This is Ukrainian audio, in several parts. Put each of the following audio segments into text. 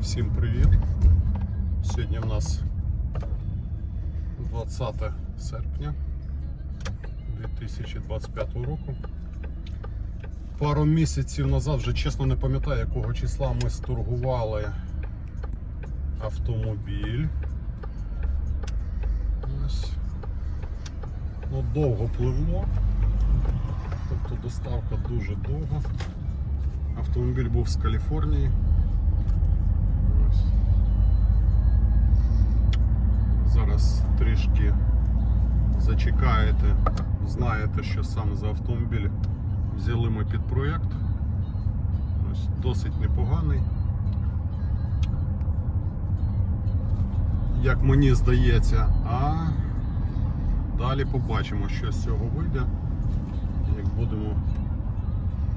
Всім привіт! Сьогодні в нас 20 серпня 2025 року. Пару місяців назад, вже чесно не пам'ятаю, якого числа ми сторгували автомобіль. Ось. Ну, довго пливло. Тобто доставка дуже довга. Автомобіль був з Каліфорнії. Зараз трішки зачекаєте, знаєте, що саме за автомобіль взяли ми під проєкт. Ось, досить непоганий. Як мені здається, а далі побачимо, що з цього вийде, як будемо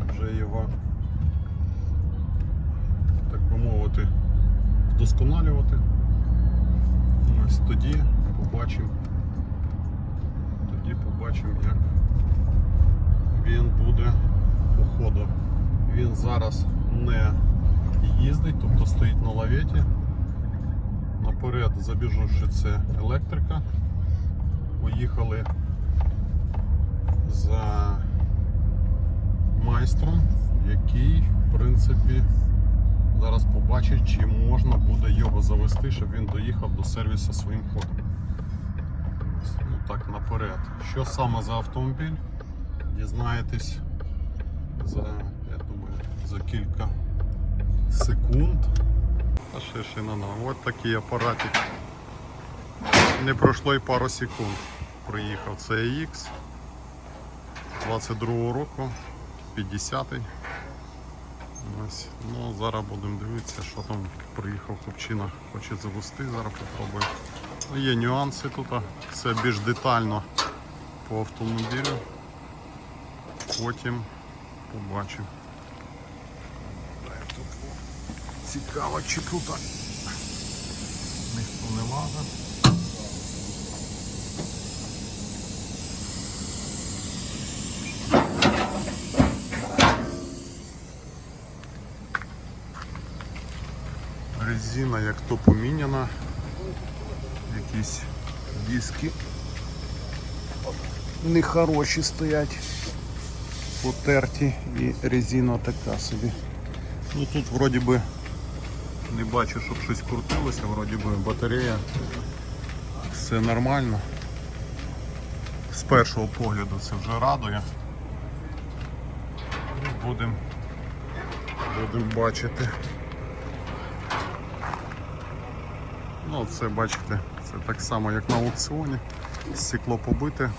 вже його так би мовити, вдосконалювати. Ось тоді побачимо. Тоді побачимо, як він буде по ходу. Він зараз не їздить, тобто стоїть на лаветі. Наперед забіжу, що це електрика. Поїхали за майстром, який, в принципі, зараз побачить, чи можна буде завести, щоб він доїхав до сервісу своїм ходом. Ну так, наперед. Що саме за автомобіль? Дізнаєтесь за, я думаю, за кілька секунд. А ще ще на Ось такий апаратик. Не пройшло і пару секунд. Приїхав CX 22 року, 50-й. Ось. Ну, зараз будемо дивитися, що там приїхав хлопчина, хоче завести, зараз попробую. Ну, є нюанси тут, все більш детально по автомобілю. Потім побачимо. Цікаво, чи тут ніхто не лазить. Резина як то поміняна. Якісь диски нехороші стоять, потерті і резина така собі. Ну тут вроді би не бачу, щоб щось крутилося, вроді би батарея. Все нормально. З першого погляду це вже радує. Будемо будем бачити. Ну, це бачите, це так само як на аукціоні. Стекло побите.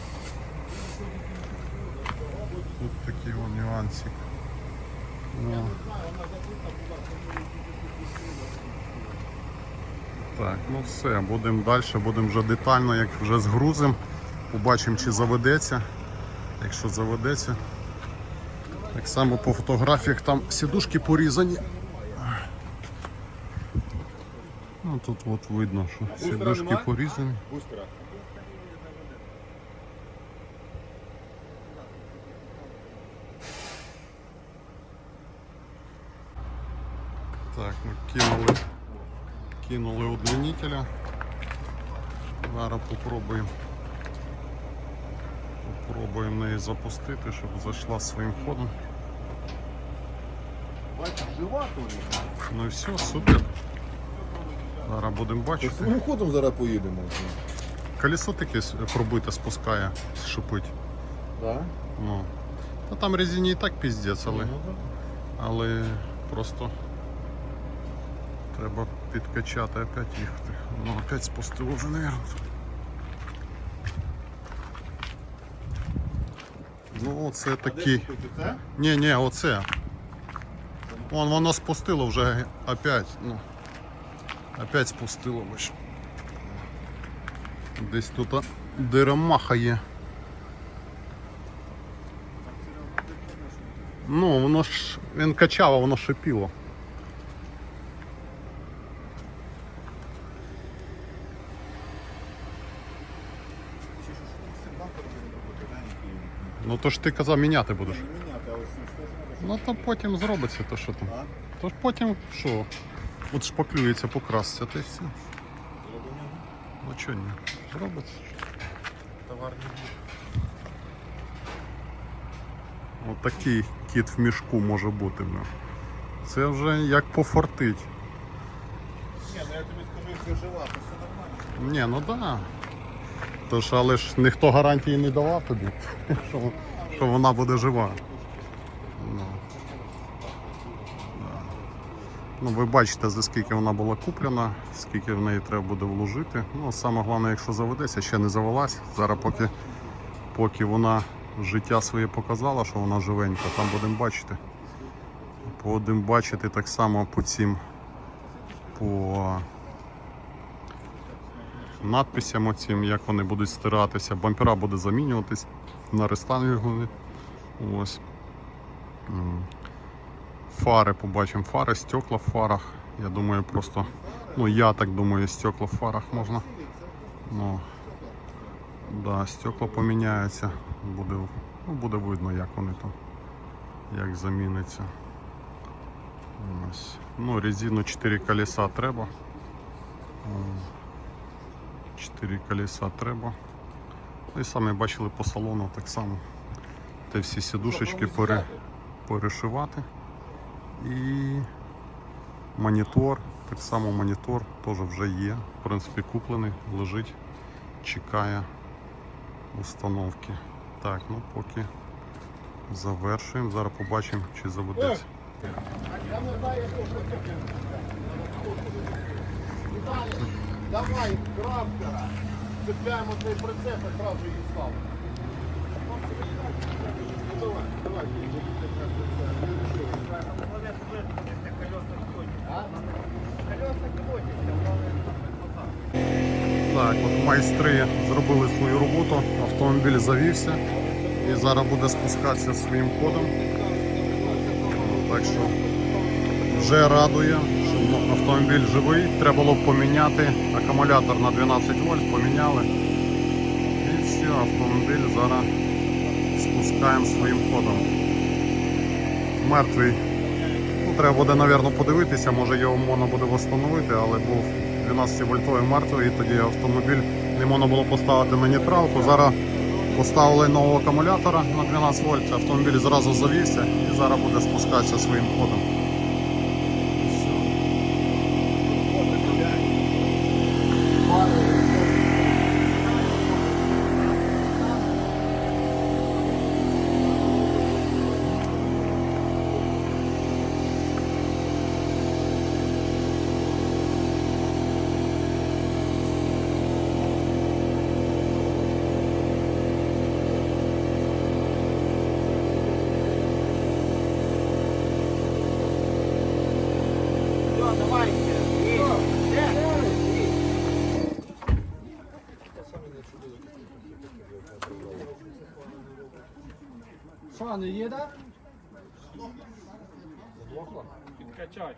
Тут такий о нюансик. Ну. Так, ну все, будемо далі, будемо вже детально, як вже згрузимо. Побачимо, чи заведеться. Якщо заведеться. Так само по фотографіях там сідушки порізані. Ну тут от видно, що сідушки порізані. Так, ми кинули, кинули удлинителя. Зараз попробуємо. Попробуємо неї запустити, щоб зайшла своїм ходом. Ну і все, супер. Зараз будемо бачити. Своїм ходом зараз поїдемо. Колесо таке с- пробите спускає, шипить. Так? Ну. Та там резині і так піздець, але, Ну, але просто треба підкачати опять їхати. Ну опять спустило вже, наверное. Ну оце такий. Ні, ні, оце. Вон воно спустило вже опять. Ну. Опять спустило бач. Десь тут а, деремаха є. Ну, воно ж він качав, а воно шипіло. Ну то ж ти казав міняти будеш. Ну то потім зробиться то що там. То ж потім що? От шпаклюється покрасся, та й все. Ну чого ні? Робиться. Товарний От такий кіт в мішку може бути. бля. Це вже як пофортить. Ні, ну я тобі скажу, якщо жива, то все нормально. Ні, ну так. да. Тож, але ж ніхто гарантії не давав тобі, що, що вона буде жива. Ну. Да. Ну, ви бачите, за скільки вона була куплена, скільки в неї треба буде вложити. Ну, саме головне, якщо заведеться, ще не завелась. Зараз поки, поки вона життя своє показала, що вона живенька, там будемо бачити. Будемо бачити так само по цим по надписям оцім, як вони будуть стиратися. Бампера буде замінюватись на рестайлінгові. Ось. Фари побачимо. Фари, стекла в фарах. Я думаю, просто, ну я так думаю, стекла в фарах можна. Ну, да, стекла поміняються. Буде, ну, буде видно, як вони там, як заміниться. Ось. Ну, резину 4 колеса треба. 4 колеса треба. Ну і самі бачили по салону так само. Те всі сідушечки пере, перешивати. І монітор, так само монітор теж вже є. В принципі, куплений, лежить, чекає установки. Так, ну поки завершуємо. Зараз побачимо, чи заведеться. Давай, крафтера. Цепляємо цей прицеп і одразу її ставимо. Так, от майстри зробили свою роботу, автомобіль завівся і зараз буде спускатися своїм ходом. Так що вже радує, що автомобіль живий. Треба було поміняти акумулятор на 12 вольт, поміняли. І все, автомобіль зараз спускаємо своїм ходом. Мертвий. Ну, треба буде, мабуть, подивитися, може його можна буде встановити, але був 12 вольтовий мертвий, і тоді автомобіль не можна було поставити на нейтралку. Зараз поставили нового акумулятора на 12 вольт, автомобіль зразу завівся і зараз буде спускатися своїм ходом. І все. Що, не їде? Підкачай.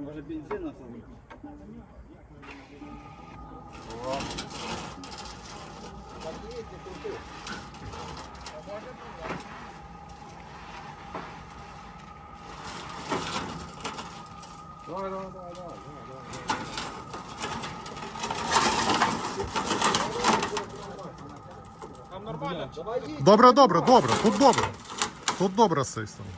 Може бензин насадити? Давай, давай, давай, давай, давай. Добре, добре, добре, тут добре. Тут добре з цієї сторони.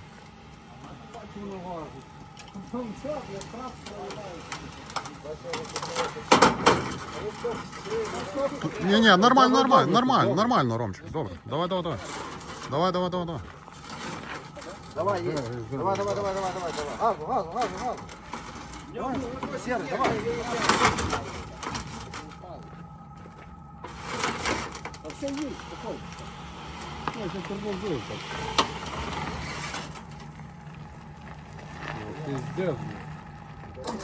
Ні, ні, нормально, нормально, нормально, нормально, Ромчик. Добре. Давай, давай, давай. Давай, давай, давай, давай. Давай, є. Давай, давай, давай, давай, давай, давай. Газу, газу, газу, газу. Давай, Серый, давай. А все є, спокійно. Ой, це тормозує так. Пиздец, блядь.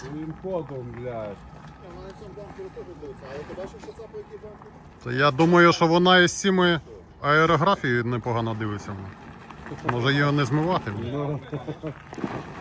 Своїм ходом, блядь. Вона на цьому бампері теж дивиться, але ти бачиш, що це по якій бампері? Та я думаю, що вона із цими аерографією непогано дивиться. Може його не змивати? Ну,